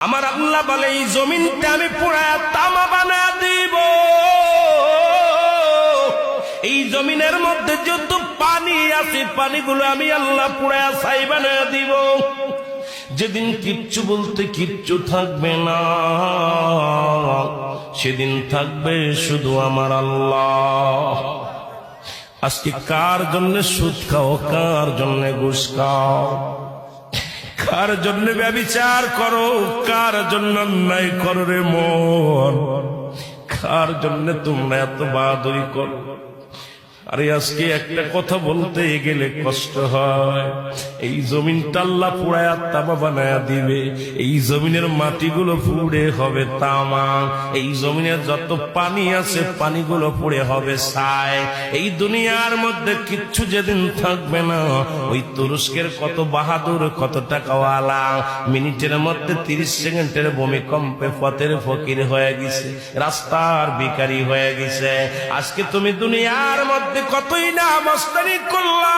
আমার আল্লাহ বলে, এই জমিনটা আমি পুরা তামা বানা দিব। এই জমিনের মধ্যে যত পানি আছে, পানিগুলো আমি আল্লাহ পুরা ছাই বানা দিব। যেদিন কিচ্ছু বলতে কিচ্ছু থাকবে না, সেদিন থাকবে শুধু আমার আল্লাহ। আজকে কার জন্য সুদ খাও, কার জন্য ঘুষ খাও? কার জন্য ব্যবিচার করো? কার জন্য অন্যায় করো রে মন? কার জন্য তোমরা এত বাহাদুরি করো? আরে আজকে একটা কথা বলতে গেলে কষ্ট হয়। এই জমিন টাল্লা পুড়ায় তামা বানায়া দিবে। এই জমিনের মাটিগুলো পুড়ে হবে তামা। এই জমিনের যত পানি আছে, পানিগুলো পুড়ে হবে ছাই। এই দুনিয়ার মধ্যে কিচ্ছু যেদিন থাকবে না। ওই তুরস্কের কত বাহাদুর, কত টাকাওয়ালা। মিনিটের মধ্যে তিরিশ সেকেন্ডের ভূমিকম্পে পথের ফকির হয়ে গেছে, রাস্তার ভিকারি হয়ে গেছে। আজকে তুমি দুনিয়ার মধ্যে কতই না মস্তানি করলা,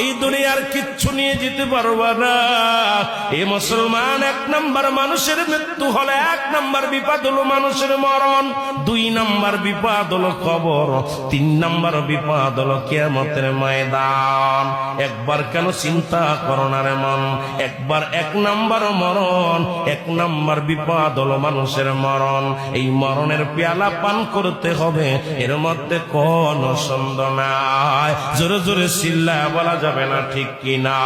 এই দুনিয়ার কিচ্ছু নিয়ে যেতে পারবা না। এ মুসলমান এক নাম্বার মানুষের মৃত্যু হলে, এক নাম্বার বিপদ হলো মানুষের মরণ, দুই নাম্বার বিপদ হলো কবর, তিন নাম্বার বিপদ হলো কেয়ামতের ময়দান। একবার কেন চিন্তা করো না রে মন, একবার এক নাম্বার মরণ, এক নম্বর বিপদ হলো মানুষের মরণ। এই মরণের পেয়ালা পান করতে হবে, এর মধ্যে কোন সন্দেহ নাই জোরে জোরে চিল্লায় বলা যাবে না ঠিক কিনা।